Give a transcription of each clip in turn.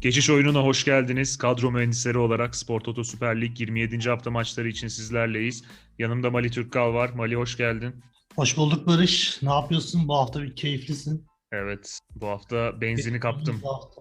Geçiş oyununa hoş geldiniz. Kadro mühendisleri olarak Spor Toto Süper Lig 27. hafta maçları için sizlerleyiz. Yanımda Mali Türkkal var. Mali hoş geldin. Hoş bulduk Barış. Ne yapıyorsun? Bu hafta bir keyiflisin. Evet, bu hafta benzini kaptım. Bu hafta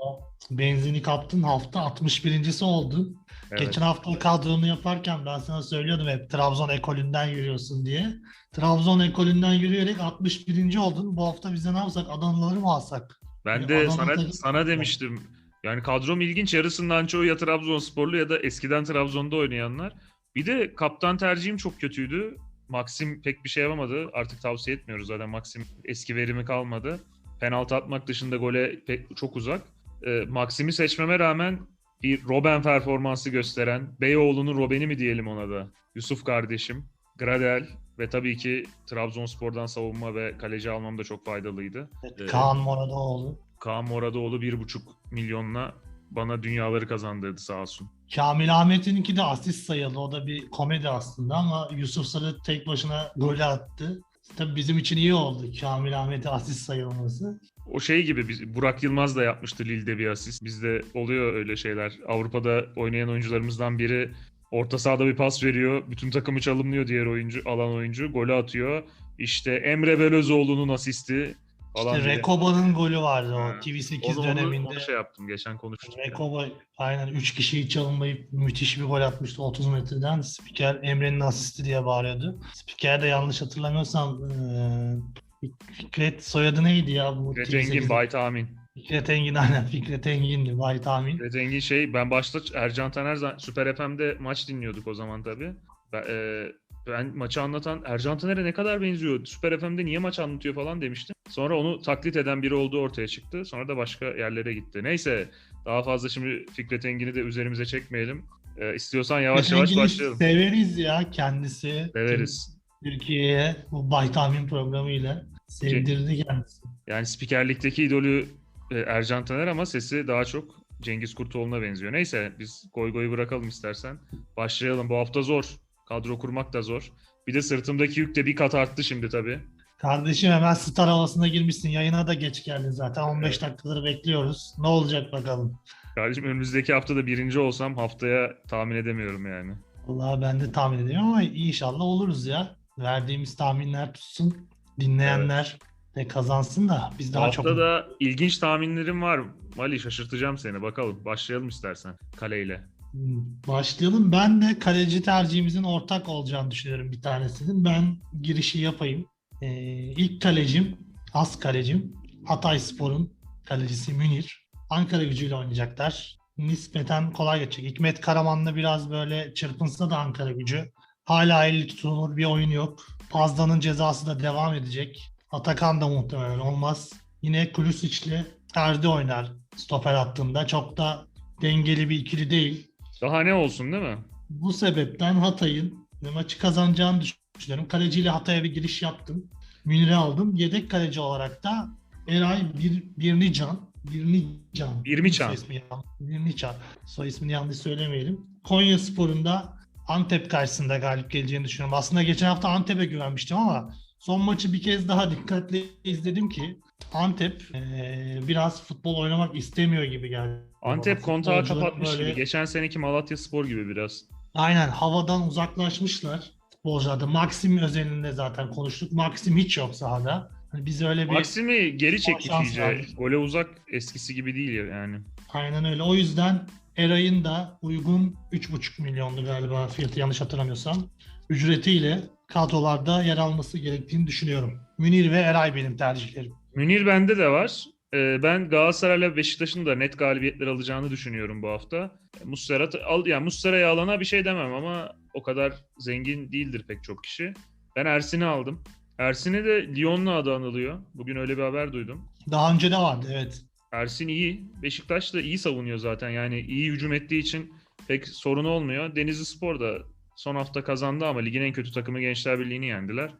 benzini kaptın. Hafta 61.si oldu. Evet. Geçen hafta kadronu yaparken ben sana söylüyordum hep Trabzon ekolünden yürüyorsun diye. Trabzon ekolünden yürüyerek 61. oldun. Bu hafta bize ne yapsak? Adanalıları mı alsak? Ben Yani de Adana sana sana demiştim. Yani kadrom ilginç. Yarısından çoğu ya Trabzonsporlu ya da eskiden Trabzon'da oynayanlar. Bir de kaptan tercihim çok kötüydü. Maxim pek bir şey yapamadı. Artık tavsiye etmiyoruz zaten. Maxim eski verimi kalmadı. Penaltı atmak dışında gole pek, çok uzak. Ee, Maxim'i seçmeme rağmen bir Robben performansı gösteren, Beyoğlu'nun Robben'i mi diyelim ona da, Yusuf kardeşim, Gradel ve tabii ki Trabzonspor'dan savunma ve kaleci almam da çok faydalıydı. Evet. Kaan Moradoğlu. Kaan Moradoğlu 1,5 milyonla bana dünyaları kazandırdı sağ olsun. Kamil Ahmet'inki de asist sayıldı. O da bir komedi aslında ama Yusuf Sarı tek başına golü attı. Tabii bizim için iyi oldu Kamil Ahmet'e asist sayılması. O şey gibi biz, Burak Yılmaz da yapmıştı Lille'de bir asist. Bizde oluyor öyle şeyler. Avrupa'da oynayan oyuncularımızdan biri orta sahada bir pas veriyor. Bütün takımı çalımlıyor diğer oyuncu, alan oyuncu. Golü atıyor. İşte Emre Belözoğlu'nun asisti falan. İşte. Rekoba'nın golü vardı o Ha. TV8 Onu, onu, döneminde. onu şey yaptım. Geçen konuştuk. Rekoba aynen 3 kişiyi çalımlayıp müthiş bir gol atmıştı 30 metreden. Spiker Emre'nin asisti diye bağırıyordu. Spiker de yanlış hatırlamıyorsam eee, Fikret soyadı neydi ya bu Fikret TV8'de? Engin, Bayt Amin. Fikret Engin aynen Fikret Engin'di. Bay tahmin. Fikret Engin şey ben başta Ercan Taner Süper FM'de maç dinliyorduk o zaman tabii. Ben, e, ben maçı anlatan Ercan Taner'e ne kadar benziyor. Süper FM'de niye maç anlatıyor falan demiştim. Sonra onu taklit eden biri olduğu ortaya çıktı. Sonra da başka yerlere gitti. Neyse daha fazla şimdi Fikret Engin'i de üzerimize çekmeyelim. E, istiyorsan yavaş Fikret yavaş Engin'i başlayalım. Severiz ya kendisi. Severiz. Türkiye'ye bu Bay Tahmin programıyla sevdirdi kendisi. Yani spikerlikteki idolü e, Ercan Taner ama sesi daha çok Cengiz Kurtoğlu'na benziyor. Neyse biz goy goyu bırakalım istersen. Başlayalım. Bu hafta zor. Kadro kurmak da zor. Bir de sırtımdaki yük de bir kat arttı şimdi tabii. Kardeşim hemen star havasına girmişsin. Yayına da geç geldin zaten. 15 Evet. dakikaları bekliyoruz. Ne olacak bakalım. Kardeşim önümüzdeki hafta da birinci olsam haftaya tahmin edemiyorum yani. Vallahi ben de tahmin ediyorum ama inşallah oluruz ya. Verdiğimiz tahminler tutsun. Dinleyenler de kazansın da biz daha çok... Haftada ilginç tahminlerim var. Mali şaşırtacağım seni. Bakalım. Başlayalım istersen kaleyle. Hmm, Başlayalım. Ben de kaleci tercihimizin ortak olacağını düşünüyorum bir tanesinin. Ben girişi yapayım. Ee, ilk kalecim, as kalecim Hatay Spor'un kalecisi Münir. Ankara gücüyle oynayacaklar. Nispeten kolay geçecek. Hikmet Karaman'la biraz böyle çırpınsa da Ankara gücü. Hala 50 tutulur bir oyun yok. Pazda'nın cezası da devam edecek. Atakan da muhtemelen olmaz. Yine Kulusic'le Erdi oynar stoper attığında. Çok da dengeli bir ikili değil. Daha ne olsun değil mi? Bu sebepten Hatay'ın maçı kazanacağını düşünüyorum. Kaleciyle Hatay'a bir giriş yaptım. Münir'i aldım. Yedek kaleci olarak da Eray Bir, Birnican. Birnican. Birmiçan. Soy Birniçan. Soy ismini yanlış söylemeyelim. Konya Spor'unda Antep karşısında galip geleceğini düşünüyorum. Aslında geçen hafta Antep'e güvenmiştim ama son maçı bir kez daha dikkatli izledim ki Antep eee, biraz futbol oynamak istemiyor gibi geldi. Antep kontağı kapatmış böyle- gibi. Geçen seneki Malatya Spor gibi biraz. Aynen havadan uzaklaşmışlar futbolcularda. Maxim özelinde zaten konuştuk. Maxim hiç yok sahada. Hani biz öyle bir Maksim'i geri çektik iyice. Gole uzak eskisi gibi değil yani. aynen öyle. O yüzden Eray'ın da uygun 3,5 milyondu galiba fiyatı yanlış hatırlamıyorsam. Ücretiyle kadrolarda yer alması gerektiğini düşünüyorum. Münir ve Eray benim tercihlerim. Münir bende de var. Ee, ben Galatasaray'la Beşiktaş'ın da net galibiyetler alacağını düşünüyorum bu hafta. Muslera al yani Muslera'ya alana bir şey demem ama o kadar zengin değildir pek çok kişi. Ben Ersin'i aldım. Ersin'i de Lyon'la adı anılıyor. Bugün öyle bir haber duydum. Daha önce de vardı evet. Ersin iyi. Beşiktaş da iyi savunuyor zaten. Yani iyi hücum ettiği için pek sorun olmuyor. Denizli Spor da son hafta kazandı ama ligin en kötü takımı Gençler Birliği'ni yendiler.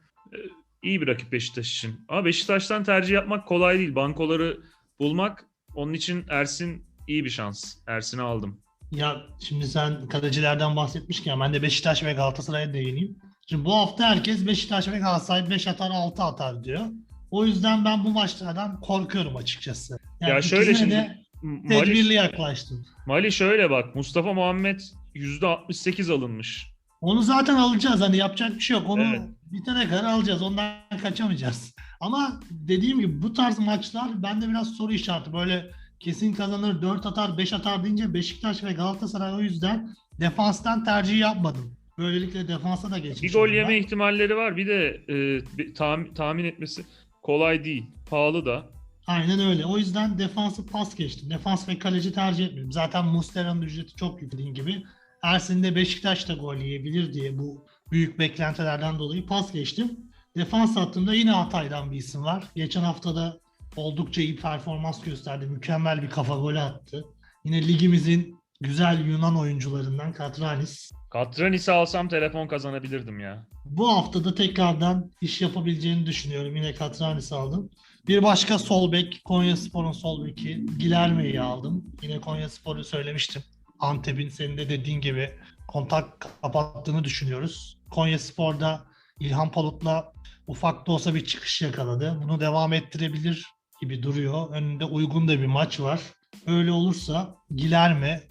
İyi bir rakip Beşiktaş için. Ama Beşiktaş'tan tercih yapmak kolay değil. Bankoları bulmak onun için Ersin iyi bir şans. Ersin'i aldım. Ya şimdi sen kalecilerden bahsetmişken ben de Beşiktaş ve Galatasaray'a değineyim. Şimdi bu hafta herkes Beşiktaş ve Galatasaray 5 atar 6 atar diyor. O yüzden ben bu maçlardan korkuyorum açıkçası. Yani Ya şöyle şimdi- de Mali, Tedbirli yaklaştım. Mali şöyle bak. Mustafa Muhammed %68 alınmış. Onu zaten alacağız. Hani yapacak bir şey yok. Onu Evet. Bitene kadar alacağız. Ondan kaçamayacağız. Ama dediğim gibi bu tarz maçlar bende biraz soru işareti. Böyle kesin kazanır, 4 atar, 5 atar deyince Beşiktaş ve Galatasaray o yüzden defanstan tercih yapmadım. Böylelikle defansa da geçmiş Bir gol yeme ben. ihtimalleri var. Bir de e, tahmin, tahmin etmesi kolay değil. Pahalı da. Aynen öyle. O yüzden defansı pas geçtim. Defans ve kaleci tercih etmedim. Zaten Mustera'nın ücreti çok yüklediğin gibi. Ersin de Beşiktaş da gol yiyebilir diye bu büyük beklentilerden dolayı pas geçtim. Defans hattında yine Hatay'dan bir isim var. Geçen haftada oldukça iyi performans gösterdi. Mükemmel bir kafa golü attı. Yine ligimizin güzel Yunan oyuncularından Katranis. Katranis'i alsam telefon kazanabilirdim ya. Bu haftada tekrardan iş yapabileceğini düşünüyorum. Yine Katranis aldım. Bir başka sol bek Konya Spor'un sol beki Gilerme'yi aldım. Yine Konya Spor'u söylemiştim. Antep'in senin de dediğin gibi kontak kapattığını düşünüyoruz. Konya Spor'da İlhan Palut'la ufak da olsa bir çıkış yakaladı. Bunu devam ettirebilir gibi duruyor. Önünde uygun da bir maç var. Öyle olursa Gilerme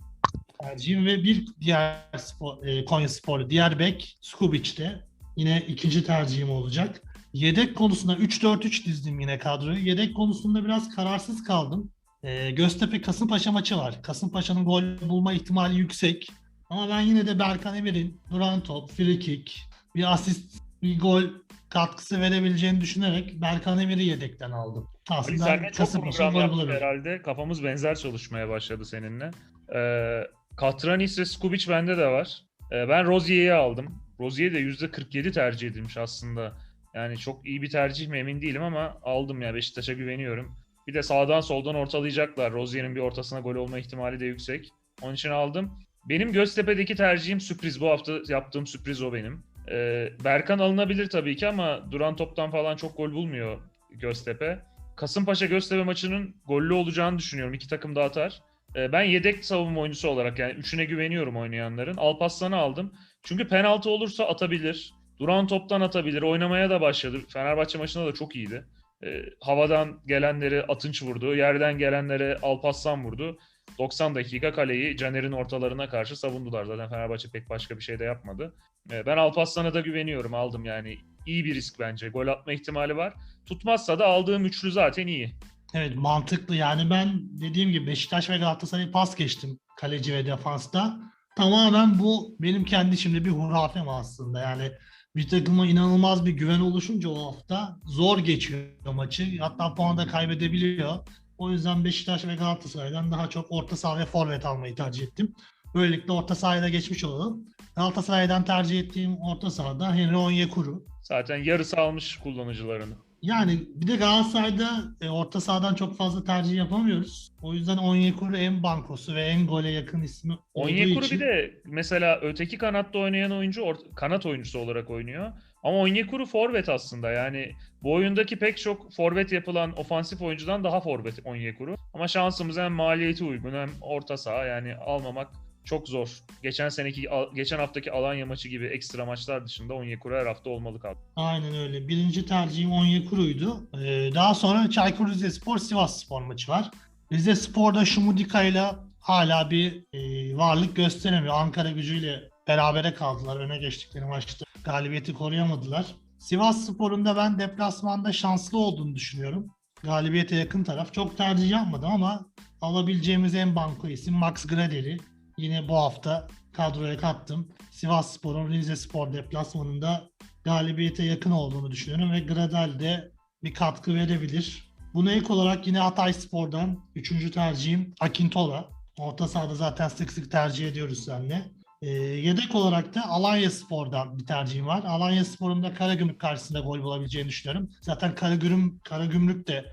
tercihim ve bir diğer spor, e, Konya Sporlu diğer bek Skubic de yine ikinci tercihim olacak. Yedek konusunda 3-4-3 dizdim yine kadroyu. Yedek konusunda biraz kararsız kaldım. E, Göztepe Kasımpaşa maçı var. Kasımpaşa'nın gol bulma ihtimali yüksek. Ama ben yine de Berkan Emir'in duran top, free kick, bir asist, bir gol katkısı verebileceğini düşünerek Berkan Emir'i yedekten aldım. Ali Aslında seninle çok program yaptık herhalde. Kafamız benzer çalışmaya başladı seninle. Ee, Katranis ve Skubic bende de var. Ee, ben Rozier'i aldım. Rozier de %47 tercih edilmiş aslında. Yani çok iyi bir tercih mi emin değilim ama aldım ya Beşiktaş'a güveniyorum. Bir de sağdan soldan ortalayacaklar. Rozier'in bir ortasına gol olma ihtimali de yüksek. Onun için aldım. Benim Göztepe'deki tercihim sürpriz. Bu hafta yaptığım sürpriz o benim. Ee, Berkan alınabilir tabii ki ama duran toptan falan çok gol bulmuyor Göztepe. Kasımpaşa Göztepe maçının gollü olacağını düşünüyorum. İki takım da atar. Ee, ben yedek savunma oyuncusu olarak yani üçüne güveniyorum oynayanların. Alpaslan'ı aldım. Çünkü penaltı olursa atabilir. Duran toptan atabilir. Oynamaya da başladı. Fenerbahçe maçında da çok iyiydi. Ee, havadan gelenleri Atınç vurdu. Yerden gelenlere Alpaslan vurdu. 90 dakika kaleyi Caner'in ortalarına karşı savundular. Zaten Fenerbahçe pek başka bir şey de yapmadı. Ee, ben Alpaslan'a da güveniyorum. Aldım yani. iyi bir risk bence. Gol atma ihtimali var. Tutmazsa da aldığım üçlü zaten iyi. Evet mantıklı yani ben dediğim gibi Beşiktaş ve Galatasaray'ı pas geçtim kaleci ve defansta. Tamamen bu benim kendi şimdi bir hurafem aslında yani bir takıma inanılmaz bir güven oluşunca o hafta zor geçiyor maçı hatta puan da kaybedebiliyor. O yüzden Beşiktaş ve Galatasaray'dan daha çok orta saha ve forvet almayı tercih ettim. Böylelikle orta sahaya da geçmiş olalım. Galatasaray'dan tercih ettiğim orta sahada Henry Onyekuru. Zaten yarısı almış kullanıcılarını. Yani bir de Galatasaray'da e, orta sahadan çok fazla tercih yapamıyoruz. O yüzden Onyekuru en bankosu ve en gole yakın ismi Onyekuru için. bir de mesela öteki kanatta oynayan oyuncu or- kanat oyuncusu olarak oynuyor. Ama Onyekuru forvet aslında yani bu oyundaki pek çok forvet yapılan ofansif oyuncudan daha forvet Onyekuru. Ama şansımız hem maliyeti uygun hem orta saha yani almamak çok zor. Geçen seneki geçen haftaki Alanya maçı gibi ekstra maçlar dışında Onyekuru her hafta olmalı kaldı. Aynen öyle. Birinci tercihim Onyekuru'ydu. Ee, daha sonra Çaykur Rizespor Sivas Spor maçı var. Rize Spor'da Şumudika ile hala bir e, varlık gösteremiyor. Ankara gücüyle berabere kaldılar. Öne geçtikleri maçta galibiyeti koruyamadılar. Sivas Spor'un da ben deplasmanda şanslı olduğunu düşünüyorum. Galibiyete yakın taraf. Çok tercih yapmadım ama alabileceğimiz en banko isim Max Gradel'i. Yine bu hafta kadroya kattım. Sivas Spor'un Rize Spor deplasmanında galibiyete yakın olduğunu düşünüyorum ve Gradel de bir katkı verebilir. Buna ek olarak yine Hatay Spor'dan 3. tercihim Akintola. Orta sahada zaten sık sık tercih ediyoruz seninle. Ee, yedek olarak da Alanya Spor'dan bir tercihim var. Alanya Spor'un da Karagümrük karşısında gol bulabileceğini düşünüyorum. Zaten Karagümrük, Karagümrük de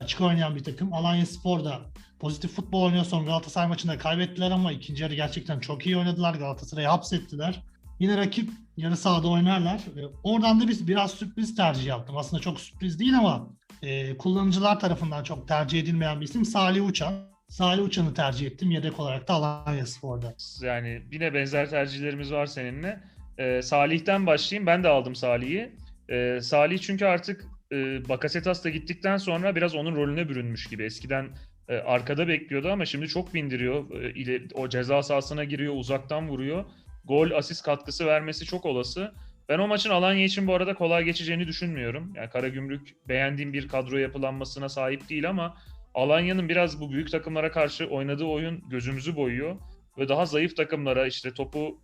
açık oynayan bir takım. Alanya Spor da pozitif futbol oynuyor. Son Galatasaray maçında kaybettiler ama ikinci yarı gerçekten çok iyi oynadılar. Galatasaray'ı hapsettiler. Yine rakip yarı sahada oynarlar. E, Oradan da biz biraz sürpriz tercih yaptım. Aslında çok sürpriz değil ama e, kullanıcılar tarafından çok tercih edilmeyen bir isim Salih Uçan. Salih Uçan'ı tercih ettim yedek olarak da Alanya Spor'da. Yani yine benzer tercihlerimiz var seninle. Ee, Salih'ten başlayayım. Ben de aldım Salih'i. Ee, Salih çünkü artık e, Bakasetas da gittikten sonra biraz onun rolüne bürünmüş gibi. Eskiden e, arkada bekliyordu ama şimdi çok bindiriyor. E, ileri- o ceza sahasına giriyor, uzaktan vuruyor. Gol, asist katkısı vermesi çok olası. Ben o maçın Alanya için bu arada kolay geçeceğini düşünmüyorum. Yani Karagümrük beğendiğim bir kadro yapılanmasına sahip değil ama Alanya'nın biraz bu büyük takımlara karşı oynadığı oyun gözümüzü boyuyor ve daha zayıf takımlara işte topu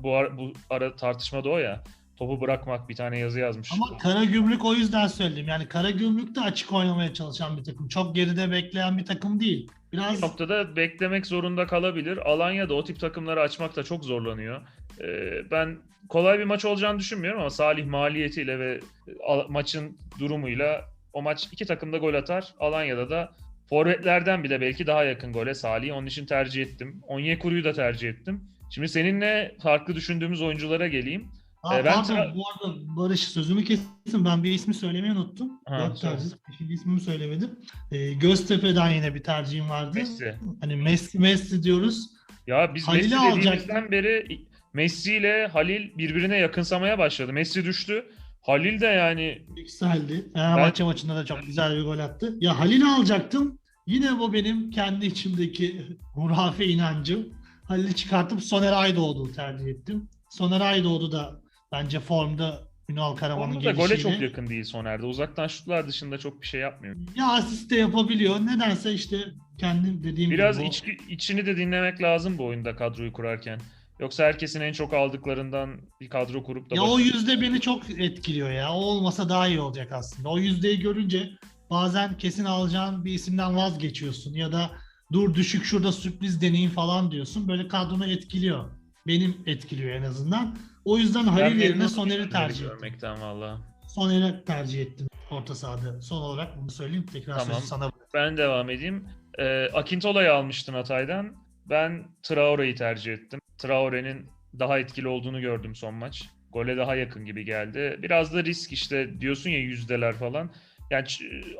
bu ara, bu ara tartışmada o ya topu bırakmak bir tane yazı yazmış. Ama Karagümrük o yüzden söyledim. Yani Karagümrük de açık oynamaya çalışan bir takım. Çok geride bekleyen bir takım değil. Biraz Bir noktada beklemek zorunda kalabilir. Alanya da o tip takımları açmakta çok zorlanıyor. Ee, ben kolay bir maç olacağını düşünmüyorum ama Salih maliyetiyle ve al- maçın durumuyla o maç iki takım da gol atar. Alanya'da da forvetlerden bile belki daha yakın gole Salih'i. Onun için tercih ettim. Onyekuru'yu da tercih ettim. Şimdi seninle farklı düşündüğümüz oyunculara geleyim. Aa, Ee, ben pardon bu arada Barış sözümü kestim. Ben bir ismi söylemeyi unuttum. Ha, Dört tercih. Beşinci ismimi söylemedim. Ee, Göztepe'den yine bir tercihim vardı. Messi. Hani Messi Messi diyoruz. Ya biz Halil'i Messi dediğimizden beri Messi ile Halil birbirine yakınsamaya başladı. Messi düştü. Halil de yani Yükseldi. Fenerbahçe maçında da çok güzel bir gol attı. Ya Halil'i alacaktım. Yine bu benim kendi içimdeki hurafe inancım. Halil'i çıkartıp Soner Aydoğdu'yu tercih ettim. Soner Aydoğdu da bence formda Ünal Karaman'ın da gole gelişiyle. çok yakın değil Soner'de. Uzaktan şutlar dışında çok bir şey yapmıyor. Ya asist de yapabiliyor. Nedense işte kendim dediğim Biraz gibi. bu- iç, içini de dinlemek lazım bu oyunda kadroyu kurarken. Yoksa herkesin en çok aldıklarından bir kadro kurup da Ya o yüzde beni çok etkiliyor ya. O olmasa daha iyi olacak aslında. O yüzdeyi görünce bazen kesin alacağın bir isimden vazgeçiyorsun ya da dur düşük şurada sürpriz deneyim falan diyorsun. Böyle kadronu etkiliyor. Benim etkiliyor en azından. O yüzden Ben Halil yerine Soner'i tercih ettim. görmekten valla. Soner'i tercih ettim orta sahada. Son olarak bunu söyleyeyim. Tekrar Tamam. sözü sana Ben devam edeyim. Ee, Akintola'yı almıştın Hatay'dan. Ben Traore'yi tercih ettim. Traore'nin daha etkili olduğunu gördüm son maç. Gole daha yakın gibi geldi. Biraz da risk işte diyorsun ya yüzdeler falan. Yani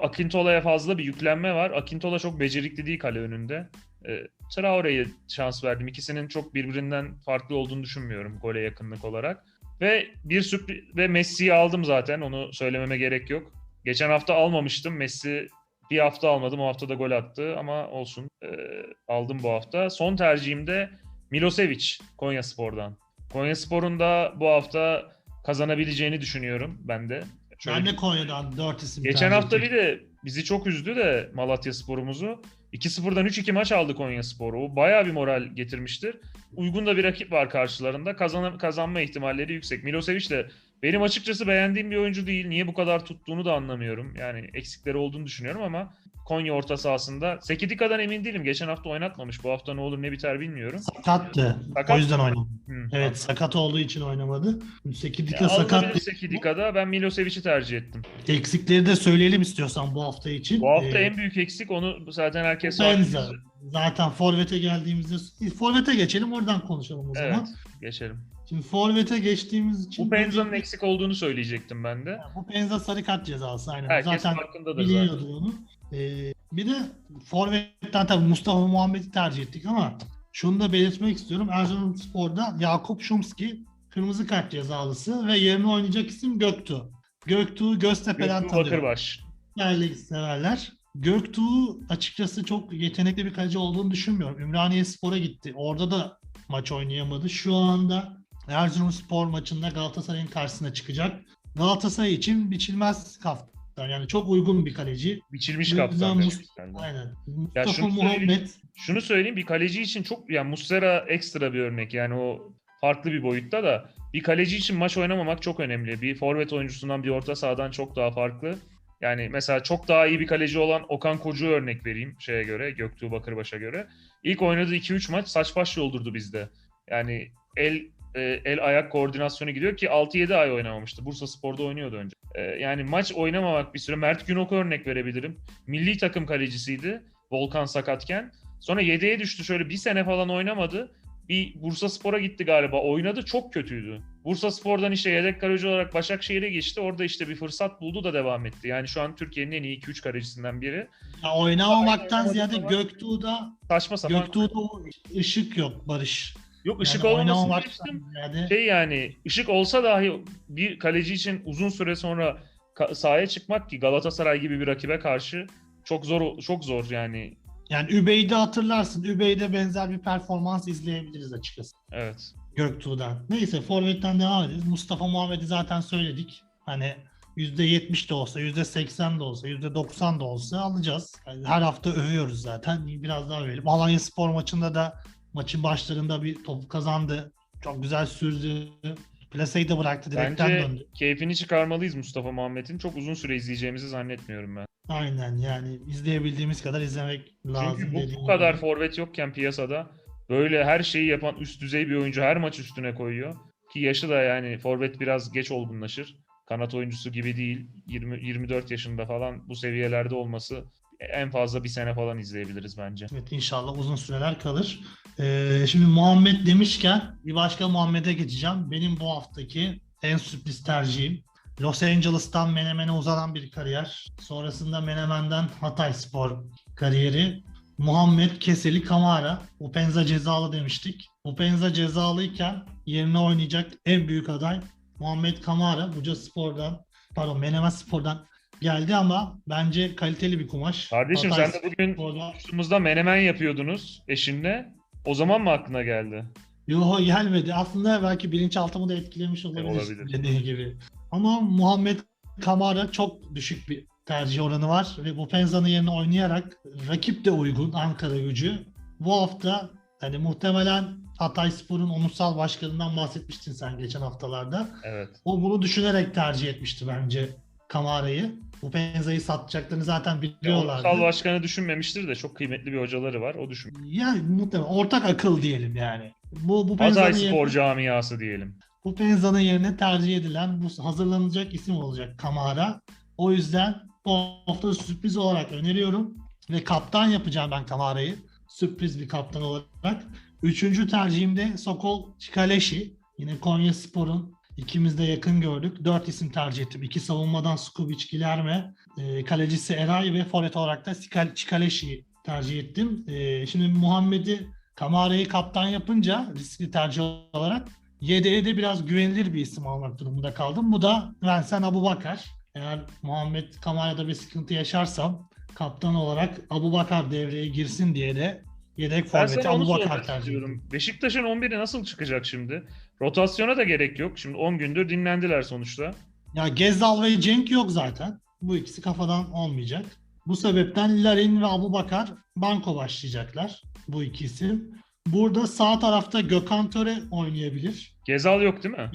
Akintola'ya fazla bir yüklenme var. Akintola çok becerikli değil kale önünde. Ee, Traore'ye şans verdim. İkisinin çok birbirinden farklı olduğunu düşünmüyorum gole yakınlık olarak. Ve bir sürpriz ve Messi'yi aldım zaten. Onu söylememe gerek yok. Geçen hafta almamıştım. Messi bir hafta almadım. O hafta da gol attı ama olsun. Ee, aldım bu hafta. Son tercihim de Milosevic Konya Spor'dan. Konya Spor'un da bu hafta kazanabileceğini düşünüyorum ben de. Şöyle Ben de Konya'dan 4 isim Geçen tercih hafta bir de bizi çok üzdü de Malatya Spor'umuzu. 2-0'dan 3-2 maç aldı Konya Spor. O bayağı bir moral getirmiştir. Uygun da bir rakip var karşılarında. Kazan kazanma ihtimalleri yüksek. Milosevic de benim açıkçası beğendiğim bir oyuncu değil. Niye bu kadar tuttuğunu da anlamıyorum. Yani eksikleri olduğunu düşünüyorum ama Konya orta sahasında. Sekidika'dan emin değilim. Geçen hafta oynatmamış. Bu hafta ne olur ne biter bilmiyorum. Sakattı. Sakat o yüzden oynamadı. Hmm. Evet sakat olduğu için oynamadı. Sekidika Ya, sakat. Sekidika'da ben Milosevic'i tercih ettim. Eksikleri de söyleyelim istiyorsan bu hafta için. Bu hafta Ee, en büyük eksik onu zaten herkes farklı. Zaten Forvet'e geldiğimizde Forvet'e geçelim oradan konuşalım o Evet, zaman. geçelim. Şimdi Forvet'e geçtiğimiz için Bu Penza'nın böyle- eksik olduğunu söyleyecektim ben de. bu Penza sarı kart cezası aynen. Herkes zaten farkındadır zaten. biliyordu onu. Ee, bir de Forvet'ten tabii Mustafa Muhammed'i tercih ettik ama şunu da belirtmek istiyorum. Erzurumspor'da Yakup Şumski kırmızı kart cezalısı ve yerine oynayacak isim Göktuğ. Göktuğ Göztepe'den Göktuğ tanıyorum. Bakırbaş. Değerli severler. Göktuğ açıkçası çok yetenekli bir kaleci olduğunu düşünmüyorum. Ümraniye Spor'a gitti. Orada da maç oynayamadı. Şu anda Erzurumspor maçında Galatasaray'ın karşısına çıkacak. Galatasaray için biçilmez kaftan. Yani çok uygun bir kaleci. Biçilmiş demek istedim. Aynen. Ya Mustafa şunu Muhammed söyleyeyim. Şunu söyleyeyim bir kaleci için çok yani Muslera ekstra bir örnek yani o farklı bir boyutta da bir kaleci için maç oynamamak çok önemli. Bir forvet oyuncusundan bir orta sahadan çok daha farklı. Yani mesela çok daha iyi bir kaleci olan Okan Kocu'ya örnek vereyim şeye göre Göktuğ Bakırbaş'a göre. İlk oynadığı 2-3 maç saç baş yoldurdu bizde. Yani el e, el ayak koordinasyonu gidiyor ki 6-7 ay oynamamıştı. Bursa Spor'da oynuyordu önce. E, yani maç oynamamak bir süre. Mert Günok'a örnek verebilirim. Milli takım kalecisiydi. Volkan sakatken. Sonra yedeğe düştü şöyle bir sene falan oynamadı. Bir Bursa Spor'a gitti galiba. Oynadı çok kötüydü. Bursa Spor'dan işte yedek kaleci olarak Başakşehir'e geçti. Orada işte bir fırsat buldu da devam etti. Yani şu an Türkiye'nin en iyi 2-3 kalecisinden biri. ya oynamamaktan ziyade Göktuğ'da Saçma sapan. Göktuğ'da ışık yok Barış. Yok ışık Yani oynamamaktan geçtim. ziyade Şey yani ışık olsa dahi bir kaleci için uzun süre sonra sahaya çıkmak ki Galatasaray gibi bir rakibe karşı çok zor çok zor yani Yani Übeyde hatırlarsın. Übeyde benzer bir performans izleyebiliriz açıkçası. Evet. Göktuğ'dan. Neyse Forvet'ten devam ederiz. Mustafa Muhammed'i zaten söyledik. Hani %70 de olsa, %80 de olsa, %90 da olsa alacağız. Yani her hafta övüyoruz zaten. Biraz daha övelim. Alanya Spor maçında da maçın başlarında bir top kazandı. Çok güzel sürdü. Plaseyi de bıraktı. Direkten Bence döndü. keyfini çıkarmalıyız Mustafa Muhammed'in. Çok uzun süre izleyeceğimizi zannetmiyorum ben. Aynen yani izleyebildiğimiz kadar izlemek lazım. Çünkü bu, bu kadar gibi. forvet yokken piyasada böyle her şeyi yapan üst düzey bir oyuncu her maç üstüne koyuyor. Ki yaşı da yani forvet biraz geç olgunlaşır. Kanat oyuncusu gibi değil. 20 24 yaşında falan bu seviyelerde olması en fazla bir sene falan izleyebiliriz bence. Evet inşallah uzun süreler kalır. Ee, şimdi Muhammed demişken bir başka Muhammed'e geçeceğim. Benim bu haftaki en sürpriz tercihim. Los Angeles'tan Menemen'e uzanan bir kariyer. Sonrasında Menemen'den Hatay Spor kariyeri. Muhammed Keseli Kamara. Upenza cezalı demiştik. Upenza cezalıyken yerine oynayacak en büyük aday Muhammed Kamara. Buca Spor'dan, pardon Menemen Spor'dan geldi ama bence kaliteli bir kumaş. Kardeşim Hatay sen de bugün Spor'dan- menemen yapıyordunuz eşinle. O zaman mı aklına geldi? Yo gelmedi. Aslında belki bilinçaltımı da etkilemiş olabilir, olabilir. dediği gibi. Ama Muhammed Kamara çok düşük bir tercih oranı var ve bu Penza'nın yerine oynayarak rakip de uygun Ankara gücü. Bu hafta hani muhtemelen Hatay Spor'un onursal başkanından bahsetmiştin sen geçen haftalarda. Evet. O bunu düşünerek tercih etmişti bence Kamara'yı. Bu Penza'yı satacaklarını zaten biliyorlardı. Ulusal başkanı düşünmemiştir de çok kıymetli bir hocaları var. O düşün. Yani muhtemelen ortak akıl diyelim yani. Bu bu Hatay Penza'nın yerine- spor camiası diyelim. Bu Penza'nın yerine tercih edilen bu hazırlanacak isim olacak Kamara. O yüzden bu hafta sürpriz olarak öneriyorum. Ve kaptan yapacağım ben Kamara'yı. Sürpriz bir kaptan olarak. Üçüncü tercihimde Sokol Çikaleşi. Yine Konya Spor'un ikimiz de yakın gördük. Dört isim tercih ettim. İki savunmadan Skubic, Gilerme, e, kalecisi Eray ve forvet olarak da Çikaleşi'yi tercih ettim. E, şimdi Muhammed'i Kamara'yı kaptan yapınca riskli tercih olarak YD'ye de biraz güvenilir bir isim almak durumunda kaldım. Bu da Vincent Abubakar. Eğer Muhammed Kamara'da bir sıkıntı yaşarsam kaptan olarak Abubakar devreye girsin diye de yedek forveti Abubakar tercih ediyorum. Beşiktaş'ın 11'i nasıl çıkacak şimdi? Rotasyona da gerek yok. Şimdi 10 gündür dinlendiler sonuçta. Ya Gezzal ve Cenk yok zaten. Bu ikisi kafadan olmayacak. Bu sebepten Larin ve Abubakar banko başlayacaklar. Bu iki isim. Burada sağ tarafta Gökhan Töre oynayabilir. Gezal yok değil mi?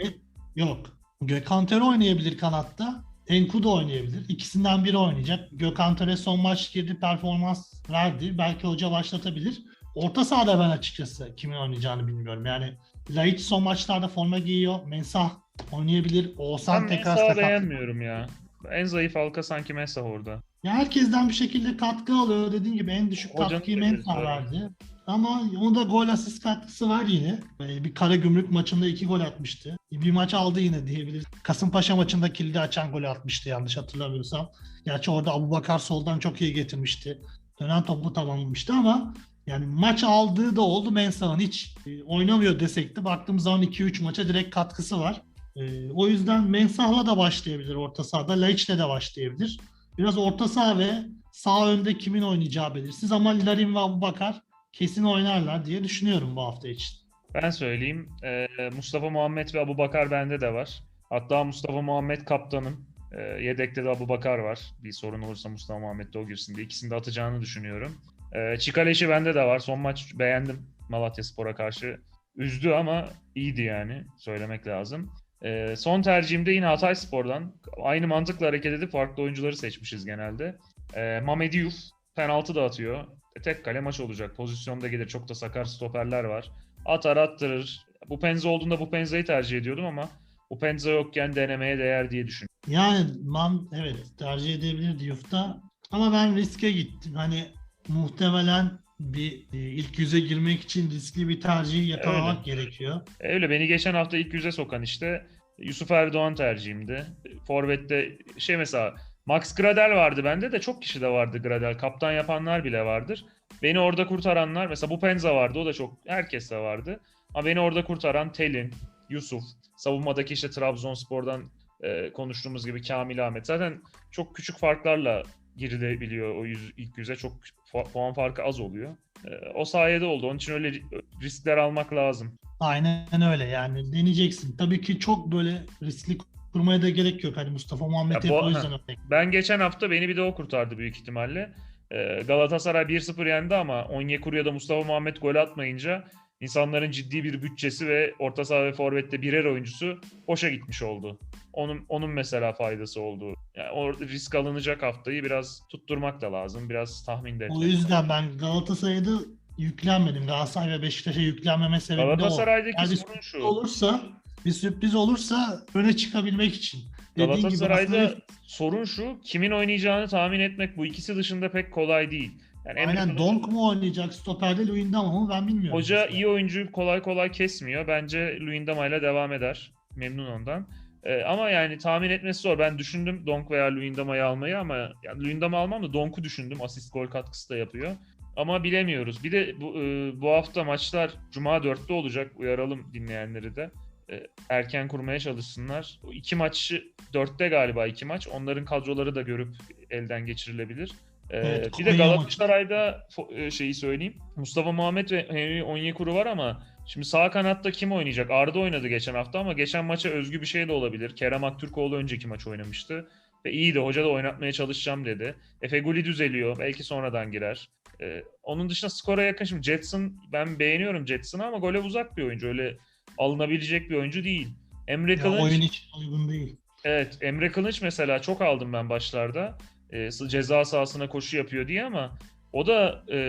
Yok. Gökhan Töre oynayabilir kanatta. Enku da oynayabilir. İkisinden biri oynayacak. Gökhan Töre son maç girdi performans verdi. Belki hoca başlatabilir. Orta sahada ben açıkçası kimin oynayacağını bilmiyorum. Yani Laiç son maçlarda forma giyiyor. Mensah oynayabilir. Oğuzhan Ben tekrar Mensah'ı sakat. beğenmiyorum ya. En zayıf halka sanki Mensah orada. Ya herkesten bir şekilde katkı alıyor. Dediğin gibi en düşük Hocanın katkıyı Mensah verdi. Ama onda gol asist katkısı var yine. Ee, Bir Karagümrük maçında iki gol atmıştı. Bir maç aldı yine diyebiliriz. Kasımpaşa maçında kilidi açan golü atmıştı yanlış hatırlamıyorsam. Gerçi orada Abubakar soldan çok iyi getirmişti. Dönen topu tamamlamıştı ama yani maç aldığı da oldu Mensah'ın hiç e, oynamıyor desek de baktığımız zaman 2-3 maça direkt katkısı var. E, o yüzden Mensah'la da başlayabilir orta sahada. Laiç'le de başlayabilir. Biraz orta saha ve sağ önde kimin oynayacağı belirsiz ama Larin ve Abubakar kesin oynarlar diye düşünüyorum bu hafta için. Ben söyleyeyim. Ee, Mustafa Muhammed ve Abubakar bende de var. Hatta Mustafa Muhammed kaptanım. Ee, yedekte de Abubakar var. Bir sorun olursa Mustafa Muhammed de o girsin diye. İkisini de atacağını düşünüyorum. Ee, Çikaleşi bende de var. Son maç beğendim Malatya Spor'a karşı. Üzdü ama iyiydi yani. Söylemek lazım. Ee, son tercihimde yine Hatay Spor'dan. Aynı mantıkla hareket edip farklı oyuncuları seçmişiz genelde. Ee, Mehmet Diouf penaltı da atıyor. E, tek kale maç olacak. Pozisyonda gelir. Çok da sakar stoperler var. Atar attırır. Bu Penza olduğunda bu Penza'yı tercih ediyordum ama bu Penza yokken denemeye değer diye düşünüyorum. Yani man evet tercih edebilir Diouf'ta ama ben riske gittim. Hani muhtemelen bir e, ilk yüze girmek için riskli bir tercih yakalamak gerekiyor. E, Öyle beni geçen hafta ilk yüze sokan işte Yusuf Erdoğan tercihimdi. Forvet'te şey mesela Max Gradel vardı bende de çok kişi de vardı Gradel. Kaptan yapanlar bile vardır. Beni orada kurtaranlar mesela bu Penza vardı o da çok herkes de vardı. Ama beni orada kurtaran Telin, Yusuf, savunmadaki işte Trabzonspor'dan e, konuştuğumuz gibi Kamil Ahmet. Zaten çok küçük farklarla girilebiliyor o yüz, ilk yüze. Çok puan farkı az oluyor. Ee, o sayede oldu. Onun için öyle ri- riskler almak lazım. Aynen öyle yani deneyeceksin. Tabii ki çok böyle riskli kurmaya da gerek yok. Hani Mustafa Muhammed hep o yüzden örnek. Ben geçen hafta beni bir de o kurtardı büyük ihtimalle. Ee, Galatasaray 1-0 yendi ama Onyekuru ya da Mustafa Muhammed gol atmayınca insanların ciddi bir bütçesi ve orta saha ve forvette birer oyuncusu boşa gitmiş oldu. Onun onun mesela faydası oldu. Yani o risk alınacak haftayı biraz tutturmak da lazım. Biraz tahmin de O yüzden ben Galatasaray'da yüklenmedim. Galatasaray ve Beşiktaş'a yüklenmeme sebebi de o. Galatasaray'daki Yani sorun şu. olursa bir sürpriz olursa öne çıkabilmek için. Dediğin gibi Galatasaray'da aslında- sorun şu. Kimin oynayacağını tahmin etmek bu ikisi dışında pek kolay değil. Yani Aynen Donk mu oynayacak stoperde Luyendama mı ben bilmiyorum. Hoca mesela. iyi oyuncuyu kolay kolay kesmiyor. Bence Luyendama ile devam eder. Memnun ondan. Ee, ama yani tahmin etmesi zor. Ben düşündüm Donk veya Luyendama'yı almayı ama yani Luyendama almam da Donk'u düşündüm. Asist gol katkısı da yapıyor. Ama bilemiyoruz. Bir de bu, e, bu hafta maçlar Cuma 4'te olacak. Uyaralım dinleyenleri de. E, erken kurmaya çalışsınlar. O iki maçı 4'te galiba iki maç. Onların kadroları da görüp elden geçirilebilir. E, Evet, bir de. Galatasaray'da e, şeyi söyleyeyim. Mustafa Muhammed ve Henry Onyekuru var ama şimdi sağ kanatta kim oynayacak? Arda oynadı geçen hafta ama geçen maça özgü bir şey de olabilir. Kerem Aktürkoğlu önceki maç oynamıştı. Ve iyiydi. Hoca da oynatmaya çalışacağım dedi. Efe Guli düzeliyor. Belki sonradan girer. Ee, onun dışında skora yakın. Şimdi Jetson ben beğeniyorum Jetson'ı ama gole uzak bir oyuncu. Öyle alınabilecek bir oyuncu değil. Emre Ya Kılınç oyun için uygun değil. Evet, Emre Kılıç mesela çok aldım ben başlarda. Ee, ceza sahasına koşu yapıyor diye ama o da e,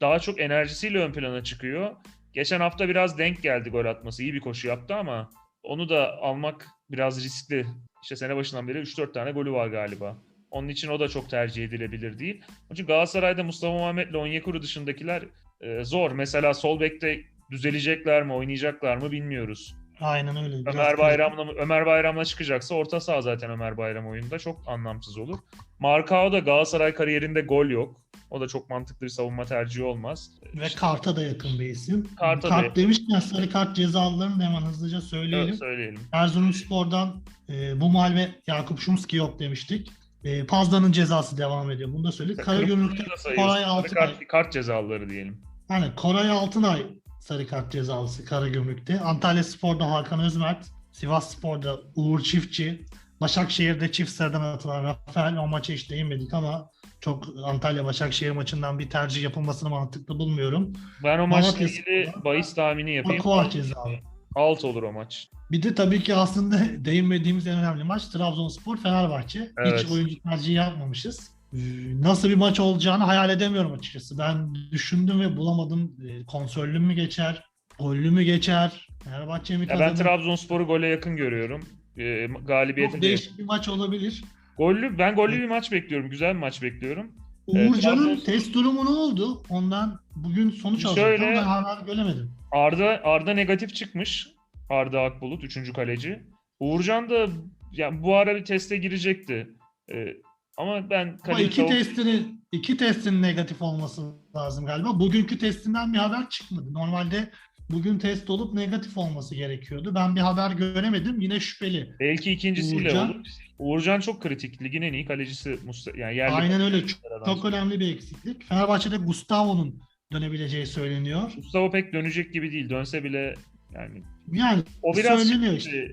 daha çok enerjisiyle ön plana çıkıyor. Geçen hafta biraz denk geldi gol atması. iyi bir koşu yaptı ama onu da almak biraz riskli. İşte sene başından beri 3-4 tane golü var galiba. Onun için o da çok tercih edilebilir değil. Onun için Galatasaray'da Mustafa Muhammed ile Onyekuru dışındakiler e, zor. Mesela sol bekte düzelecekler mi, oynayacaklar mı bilmiyoruz. Aynen öyle. Biraz Ömer Bayram'la Ömer Bayram'la çıkacaksa orta saha zaten Ömer Bayram oyunda çok anlamsız olur. Markao da Galatasaray kariyerinde gol yok. O da çok mantıklı bir savunma tercihi olmaz. Ve karta da yakın bir isim. Karta da kart yakın. demişken sarı kart cezalarını da hemen hızlıca söyleyelim. Evet, söyleyelim. Erzurumspor'dan e, Bumal ve Yakup Şumski yok demiştik. E, Pazda'nın cezası devam ediyor. Bunu da söyledik. Karagümrük'te da. Koray Altınay. kart, kart cezaları diyelim. Yani Koray Altınay sarı kart cezalısı Karagümrük'te. Antalya Spor'da Hakan Özmert. Sivas Spor'da Uğur Çiftçi. Başakşehir'de çift sıradan atılan Rafael. O maça hiç değinmedik ama çok Antalya Başakşehir maçından bir tercih yapılmasını mantıklı bulmuyorum. Ben o maçla Malatya ilgili bahis tahmini yapayım. Aqua cezalı. Alt olur o maç. Bir de tabii ki aslında değinmediğimiz en önemli maç Trabzonspor Fenerbahçe. Evet. Hiç oyuncu tercihi yapmamışız. Ee, Nasıl bir maç olacağını hayal edemiyorum açıkçası. Ben düşündüm ve bulamadım. Ee, Konsörlü mü geçer? Gollü mü geçer? Fenerbahçe mi Ya ben kazanır? Trabzonspor'u gole yakın görüyorum. Ee, galibiyeti Çok de- değişik bir maç olabilir. Gollü, ben gollü bir maç bekliyorum. Güzel bir maç bekliyorum. Uğurcan'ın Trabzonspor- test durumu ne oldu? Ondan bugün sonuç Şöyle- alacaktı ama ben hala göremedim. Arda Arda negatif çıkmış. Arda Akbulut 3. kaleci. Uğurcan da yani bu ara bir teste girecekti. Ee, ama ben Ama iki testinin iki testin negatif olması lazım galiba. Bugünkü testinden bir haber çıkmadı. Normalde bugün test olup negatif olması gerekiyordu. Ben bir haber göremedim. Yine şüpheli. belki ikincisiyle Uğurcan. olur. Uğurcan çok kritik. Ligin en iyi kalecisi. Musta- yani yerli Aynen öyle. Çok, çok önemli bir eksiklik. Fenerbahçe'de Gustavo'nun dönebileceği söyleniyor. Mustafa pek dönecek gibi değil. Dönse bile yani Yani o biraz söyleniyor işte.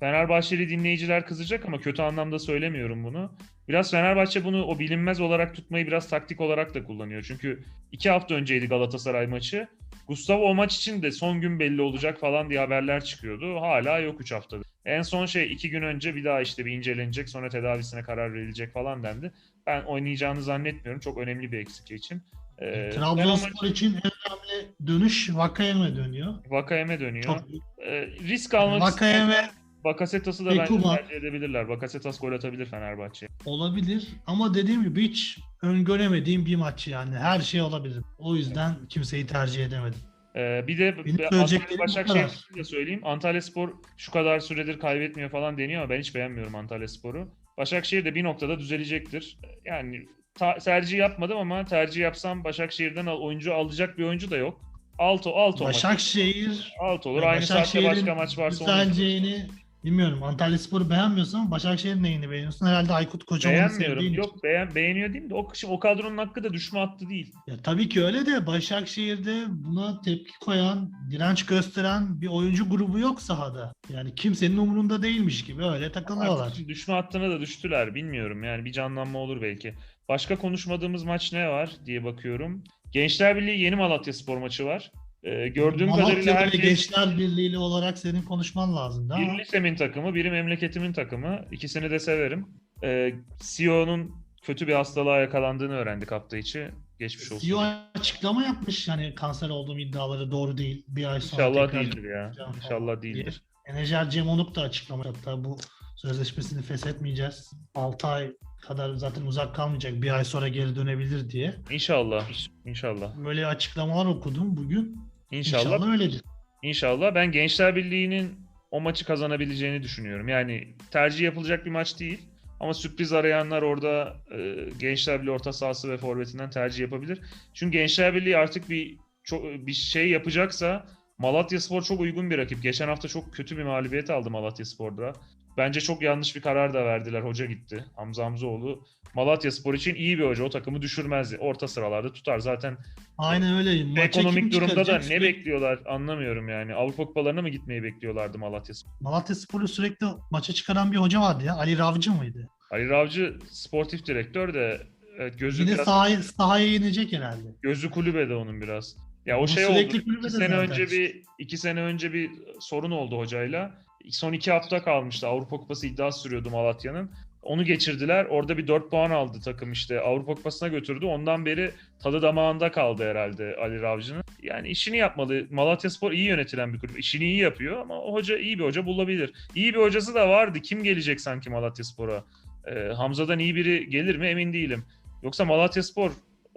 Fenerbahçeli dinleyiciler kızacak ama kötü anlamda söylemiyorum bunu. Biraz Fenerbahçe bunu o bilinmez olarak tutmayı biraz taktik olarak da kullanıyor. Çünkü iki hafta önceydi Galatasaray maçı. Gustavo o maç için de son gün belli olacak falan diye haberler çıkıyordu. Hala yok 3 haftada. En son şey iki gün önce bir daha işte bir incelenecek sonra tedavisine karar verilecek falan dendi. Ben oynayacağını zannetmiyorum. Çok önemli bir eksikliği için. Ee, o Trabzonspor maç- için en önemli dönüş Vakayeme dönüyor. Vakayeme dönüyor. Çok Ee, risk almak Vakayeme Bakasetas'ı da bence tercih edebilirler. Bakasetas gol atabilir Fenerbahçe. olabilir ama dediğim gibi hiç öngöremediğim bir maç yani. Her şey olabilir. O yüzden kimseyi tercih edemedim. Ee, bir de Benim söyleyeceklerim bu Başakşehir kadar. için de söyleyeyim. Antalya Spor şu kadar süredir kaybetmiyor falan deniyor ama ben hiç beğenmiyorum Antalya Spor'u. Başakşehir de bir noktada düzelecektir. Yani ta- tercih yapmadım ama tercih yapsam Başakşehir'den al- oyuncu alacak bir oyuncu da yok. Alt, alt o maç. Başakşehir Alt olur. Aynı saatte Başakşehir'in başka maç varsa onu düzeleceğini Bilmiyorum. Antalya Spor'u beğenmiyorsun Başakşehir'in neyini beğeniyorsun? Herhalde Aykut Kocaman'ı Beğenmiyorum. Yok beğen, beğeniyor değil mi? O, şimdi o kadronun hakkı da düşme hattı değil. Ya tabii ki öyle de Başakşehir'de buna tepki koyan, direnç gösteren bir oyuncu grubu yok sahada. Yani kimsenin umurunda değilmiş gibi öyle takılıyorlar. Artık düşme hattına da düştüler. Bilmiyorum yani bir canlanma olur belki. Başka konuşmadığımız maç ne var diye bakıyorum. Gençler Birliği Yeni Malatya Spor maçı var. Ee, gördüğüm kadarıyla Malatya'da ve herkes Gençler Birliği olarak senin konuşman lazım değil mi? lisemin takımı, biri memleketimin takımı. İkisini de severim. Ee, CEO'nun kötü bir hastalığa yakalandığını öğrendik hafta içi. Geçmiş olsun. CEO açıklama yapmış hani kanser olduğum iddiaları doğru değil. Bir ay sonra İnşallah değildir ya. İnşallah değildir. Menajer Cem Onuk da açıklamış hatta bu sözleşmesini feshetmeyeceğiz. 6 ay kadar zaten uzak kalmayacak. Bir ay sonra geri dönebilir diye. İnşallah. İnşallah. Böyle açıklamalar okudum bugün. İnşallah. İnşallah öyledir. İnşallah. Ben Gençler Birliği'nin o maçı kazanabileceğini düşünüyorum. Yani tercih yapılacak bir maç değil. Ama sürpriz arayanlar orada e, Gençler Birliği orta sahası ve forvetinden tercih yapabilir. Çünkü Gençler Birliği artık bir çok bir şey yapacaksa Malatya Spor çok uygun bir rakip. Geçen hafta çok kötü bir mağlubiyet aldı Malatya Spor'da. Bence çok yanlış bir karar da verdiler. Hoca gitti. Hamza Hamzoğlu. Malatya Spor için iyi bir hoca. O takımı düşürmez. Orta sıralarda tutar. Zaten Aynen öyle. Maça ekonomik durumda da ne bekliyorlar anlamıyorum yani. Avrupa kupalarına mı gitmeyi bekliyorlardı Malatya Spor? Malatya Spor'u sürekli maça çıkaran bir hoca vardı ya. Ali Ravcı mıydı? Ali Ravcı sportif direktör de evet, gözü Yine biraz, sahaya, sahaya inecek herhalde. gözü kulübede onun biraz. Ya o Bu şey oldu. İki sene zaten. önce bir iki sene önce bir sorun oldu hocayla. Son iki hafta kalmıştı. Avrupa Kupası iddiası sürüyordu Malatya'nın. Onu geçirdiler. Orada bir 4 puan aldı takım işte. Avrupa Kupası'na götürdü. Ondan beri tadı damağında kaldı herhalde Ali Ravcı'nın. Yani işini yapmalı. Malatya Spor iyi yönetilen bir kulüp. İşini iyi yapıyor ama o hoca iyi bir hoca bulabilir. İyi bir hocası da vardı. Kim gelecek sanki Malatya Spor'a? Ee, Hamza'dan iyi biri gelir mi emin değilim. Yoksa Malatya Spor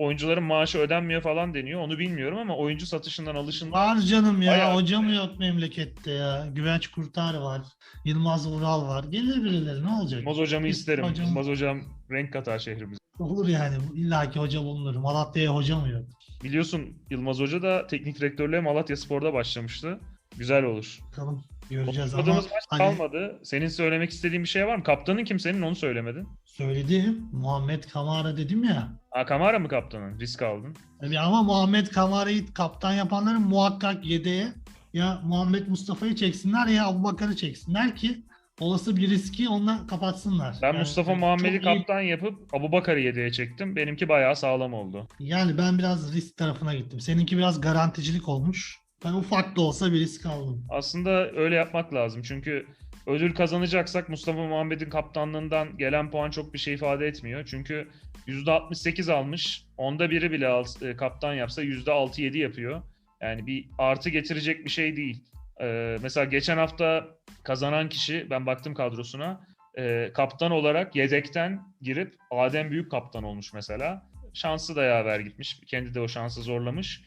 oyuncuların maaşı ödenmiyor falan deniyor. Onu bilmiyorum ama oyuncu satışından alışın Var canım ya. Bayağı- Hoca mı yok memlekette ya? Güvenç Kurtar var. Yılmaz Vural var. Gelir birileri ne olacak? Yılmaz hocamı Biz isterim. hocam- Yılmaz hocam renk katar şehrimize. Olur yani. İlla ki hoca bulunur. Malatya'ya hoca mı yok? Biliyorsun Yılmaz Hoca da teknik direktörlüğe Malatya Spor'da başlamıştı. Güzel olur. Bakalım göreceğiz ama maç hani kalmadı. Senin söylemek istediğin bir şey var mı? Kaptanın kim senin onu söylemedin. söyledim. Muhammed Kamara dedim ya. Ha Kamara mı kaptanın? Risk aldın. Tabii ama Muhammed Kamara'yı kaptan yapanların muhakkak yedeğe ya Muhammed Mustafa'yı çeksinler ya Abubakar'ı çeksinler ki olası bir riski onunla kapatsınlar. Ben Yani Mustafa çok Muhammed'i iyi- kaptan yapıp Abubakar'ı yedeğe çektim. Benimki bayağı sağlam oldu. Yani ben biraz risk tarafına gittim. Seninki biraz garanticilik olmuş. Ben ufak da olsa bir risk. Aslında öyle yapmak lazım. Çünkü ödül kazanacaksak Mustafa Muhammed'in kaptanlığından gelen puan çok bir şey ifade etmiyor. Çünkü %68 almış. Onda biri bile e, kaptan yapsa %6-7 yapıyor. Yani bir artı getirecek bir şey değil. Ee, mesela geçen hafta kazanan kişi, ben baktım kadrosuna, e, kaptan olarak yedekten girip Adem Büyük kaptan olmuş mesela. Şansı da yaver gitmiş. Kendi de o şansı zorlamış.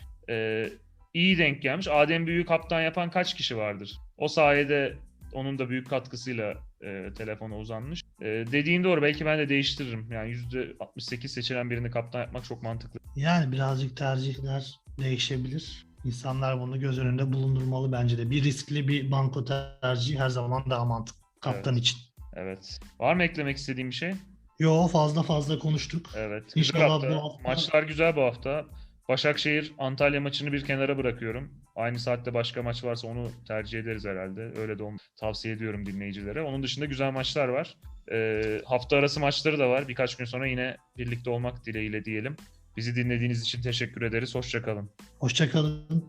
İyi denk gelmiş. Adem Büyük kaptan yapan kaç kişi vardır? O sayede onun da büyük katkısıyla e, telefona uzanmış. E, dediğin doğru. Belki ben de değiştiririm. Yani %68 seçilen birini kaptan yapmak çok mantıklı. Yani birazcık tercihler değişebilir. İnsanlar bunu göz önünde bulundurmalı bence de. Bir riskli bir banko tercihi her zaman daha mantıklı kaptan için. Evet. Var mı eklemek istediğin bir şey? Yo fazla fazla konuştuk. Evet. İnşallah hafta. bu hafta- Maçlar güzel bu hafta. Başakşehir Antalya maçını bir kenara bırakıyorum. Aynı saatte başka maç varsa onu tercih ederiz herhalde. Öyle de onu tavsiye ediyorum dinleyicilere. Onun dışında güzel maçlar var. Ee, hafta arası maçları da var. Birkaç gün sonra yine birlikte olmak dileğiyle diyelim. Bizi dinlediğiniz için teşekkür ederiz. Hoşçakalın. Hoşçakalın.